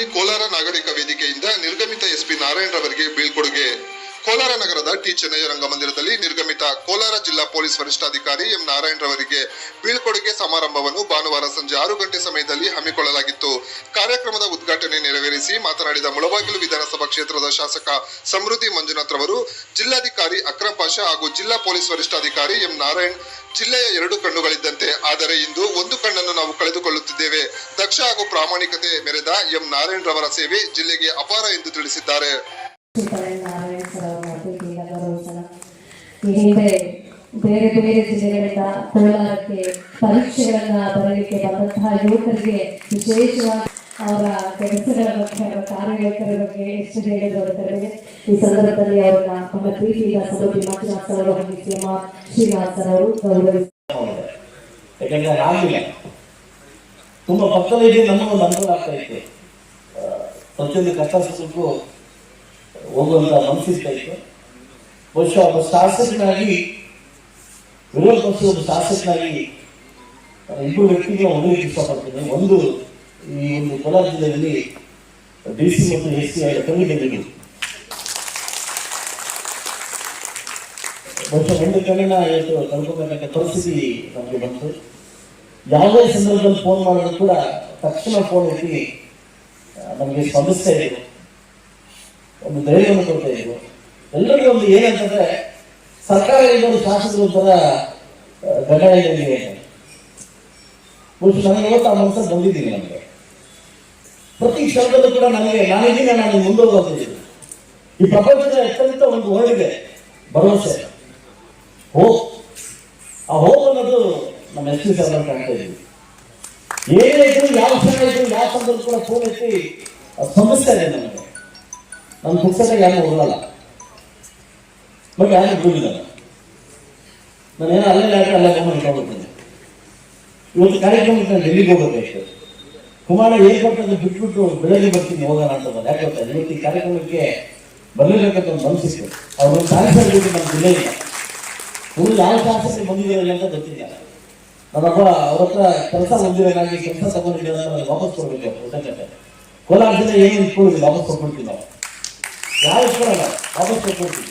ಜಿಲ್ಲೆಯಲ್ಲಿ ಕೋಲಾರ ನಾಗರಿಕ ವೇದಿಕೆಯಿಂದ ನಿರ್ಗಮಿತ ಎಸ್ಪಿ ನಾರಾಯಣ ರವರಿಗೆ ಬೀಳ್ಕೊಡುಗೆ. ಕೋಲಾರ ನಗರದ ಟಿ ಚೆನ್ನಯ್ಯ ರಂಗಮಂದಿರದಲ್ಲಿ ನಿರ್ಗಮಿತ ಕೋಲಾರ ಜಿಲ್ಲಾ ಪೊಲೀಸ್ ವರಿಷ್ಠಾಧಿಕಾರಿ ಎಂ ನಾರಾಯಣ ರವರಿಗೆ ಬೀಳ್ಕೊಡುಗೆ ಸಮಾರಂಭವನ್ನು ಭಾನುವಾರ ಸಂಜೆ ಆರು ಗಂಟೆ ಸಮಯದಲ್ಲಿ ಹಮ್ಮಿಕೊಳ್ಳಲಾಗಿತ್ತು. ಕಾರ್ಯಕ್ರಮದ ಉದ್ಘಾಟನೆ ನೆರವೇರಿಸಿ ಮಾತನಾಡಿದ ಮುಳಬಾಗಿಲು ವಿಧಾನಸಭಾ ಕ್ಷೇತ್ರದ ಶಾಸಕ ಸಮೃದ್ಧಿ ಮಂಜುನಾಥ್ ರವರು, ಜಿಲ್ಲಾಧಿಕಾರಿ ಅಕ್ರಂ ಪಾಷಾ ಹಾಗೂ ಜಿಲ್ಲಾ ಪೊಲೀಸ್ ವರಿಷ್ಠಾಧಿಕಾರಿ ಎಂ ನಾರಾಯಣ್, ಜಿಲ್ಲೆಯ ಎರಡು ಕಣ್ಣುಗಳಿದ್ದಂತೆ ದಕ್ಷ ಹಾಗೂ ಪ್ರಾಮಾಣಿಕತೆ ಮೆರೆದ ಎಂ ನಾರಾಯಣ್ ರವರ ಸೇವೆ ಜಿಲ್ಲೆಗೆ ಅಪಾರ ಎಂದು ತಿಳಿಸಿದ್ದಾರೆ ಬೇರೆ ಬೇರೆ ಜಿಲ್ಲೆಗಳಿಂದ ಕೋಲಾರಕ್ಕೆ ಪರೀಕ್ಷೆಗಳನ್ನ ಬರಲಿಕ್ಕೆ ಬಂದಂತಹ ಯುವಕರಿಗೆ ವಿಶೇಷವಾಗಿ ಅವರ ಕೆಲಸಗಳ ಬಗ್ಗೆ ಅವರ ಕಾರ್ಯಕರ್ತರ ಬಗ್ಗೆ ಎಷ್ಟು ಹೇಳಿದ್ರು ಅಂತೇಳಿದ್ರೆ ಈ ಸಂದರ್ಭದಲ್ಲಿ ಅವರನ್ನ ನಮ್ಮ ಪ್ರೀತಿಯಿಂದ ಸಭೆ ಮಂಜುನಾಥ್ ಅವರು ಶ್ರೀನಿವಾಸ್ ಅವರು ಗೌರವಿಸಿ ಹೌದು. ಯಾಕಂದ್ರೆ ಆಗಲಿಲ್ಲ ತುಂಬಾ ಪಕ್ಕದಲ್ಲಿ ಒಂದು ಅನುಕೂಲ ಆಗ್ತಾ ಇತ್ತು. ಪ್ರತಿಯೊಂದು ಕಷ್ಟ ಸುಖಕ್ಕೂ ಹೋಗುವಂತ ಮನಸ್ಸಿಸ್ತಾ ಇತ್ತು. ಬಹುಶಃ ಒಬ್ಬ ಶಾಸಕನಾಗಿ ವಿರೋಧ ಪಕ್ಷದ ಒಬ್ಬ ಶಾಸಕನಾಗಿ ಇಬ್ಬರು ವ್ಯಕ್ತಿಗೆ ಹೊಂದಲಿಕ್ಕೆ ಇಷ್ಟಪಡ್ತೀನಿ. ಒಂದು ಈ ಒಂದು ಕೋಲಾರ ಜಿಲ್ಲೆಯಲ್ಲಿ ಡಿ ಸಿ ಮತ್ತು ಎಸ್ ಸಿ ಕಮಿಟಿಗಳು ಬಹುಶಃ ಒಂದು ಕಣ್ಣಿನ ಇವತ್ತು ತಲುಪಬೇಕಾದ ಪರಿಸ್ಥಿತಿ ನಮಗೆ ಬಂತು. ಯಾವುದೇ ಸಂದರ್ಭದಲ್ಲಿ ಫೋನ್ ಮಾಡಿದ್ರು ಕೂಡ ತಕ್ಷಣ ಫೋನ್ ಆ, ನಮಗೆ ಸ್ಪಂದಿಸ್ತಾ ಇದೆ ಒಂದು ಧೈರ್ಯವನ್ನು ಕೊಡ್ತಾ ಇದ್ರು. ಎಲ್ಲರಿಗೂ ಒಂದು ಏನಂತಂದ್ರೆ ಸರ್ಕಾರ ಇಲ್ಲದ ಶಾಸಕರು ತರ ಆ, ಇದೆ. ಬಹುಶಃ ನನಗೆ ಇವತ್ತು ಆ ಮನಸ್ಸಲ್ಲಿ ಬಂದಿದ್ದೀನಿ ನಮಗೆ. ಪ್ರತಿ ಕ್ಷಣದಲ್ಲೂ ಕೂಡ ನನಗೆ ನಾನಿದ್ದೀನಿ ನಾನು ಮುಂದುವರೆದಿದ್ದೀನಿ ಈ ಪ್ರಪಂಚದ ಅತ್ಯಂತ ಒಂದು ವರ್ಡ್ ಇದೆ ಭರವಸೆ. ಹೋಪ್. ಆ ಹೋಪ್ ಅನ್ನೋದು ನಮ್ಮ ಎಸ್ ಪಿ ಸರ್ ಕಾಣ್ತಾ ಇದ್ವಿ ಏನೇ ಯಾವ ಸಮಯ ಇದ್ರು ಯಾವ ಸಂದರ್ಭ ಕೂಡ ಫೋನ್ ಎತ್ತಿ ಸಮಸ್ಯೆ ಇದೆ ನನಗೆ ನನ್ನ ಪುಸ್ತಕ ಯಾರು ಓದಲ್ಲ ಬಟ್ ಯಾರು ನಾನು ಏನೋ ಅಲ್ಲೇ ಯಾಕೆ ಅಲ್ಲೇ ಗಮನ ಇಟ್ಕೊಂಡ್ಬಿಡ್ತೀನಿ ಇವತ್ತು ಕಾರ್ಯಕ್ರಮಕ್ಕೆ ನಾನು ಡೆಲ್ಲಿಗೆ ಅಷ್ಟೇ? ಕುಮಾರ ಏರ್ಪೋರ್ಟ್ ಅಂತ ಬಿಟ್ಬಿಟ್ಟು ಬೆಳಗ್ಗೆ ಬರ್ತೀನಿ ಹೋಗೋಣ ಅಂತ ಬಂದು. ಯಾಕೆ ಗೊತ್ತಾ? ಇವತ್ತು ಈ ಕಾರ್ಯಕ್ರಮಕ್ಕೆ ಬರಲೇಬೇಕಂತ ಒಂದು ಮನಸ್ಸಿತ್ತು. ಅವ್ರೊಂದು ಕಾರ್ಯಕ್ರಮ ನಮ್ಮ ಜಿಲ್ಲೆ ಇಲ್ಲ. ಇವ್ರು ಯಾವ ಶಾಸಕರಿಗೆ ಬಂದಿದ್ದೀರಲ್ಲ ಅಂತ ಗೊತ್ತಿಲ್ಲ ಅಪ್ಪ ಅವ್ರ ಹತ್ರ ಕೆಲಸ ಹೊಂದಿರೋನಾಗಿ ಕೆಲಸ ನನಗೆ ವಾಪಸ್ ಕೊಡ್ಬೇಕು ಕೋಲಾರ ಜಿಲ್ಲೆ ಏನು ಇಟ್ಕೊಳ್ಳಿ ವಾಪಸ್ ಕೊಟ್ಬಿಡ್ತೀವಿ ನಾವು. ಯಾವ ಇಟ್ಕೊಳ್ಳಲ್ಲ ವಾಪಸ್ ಕೊಟ್ಬಿಡ್ತೀವಿ.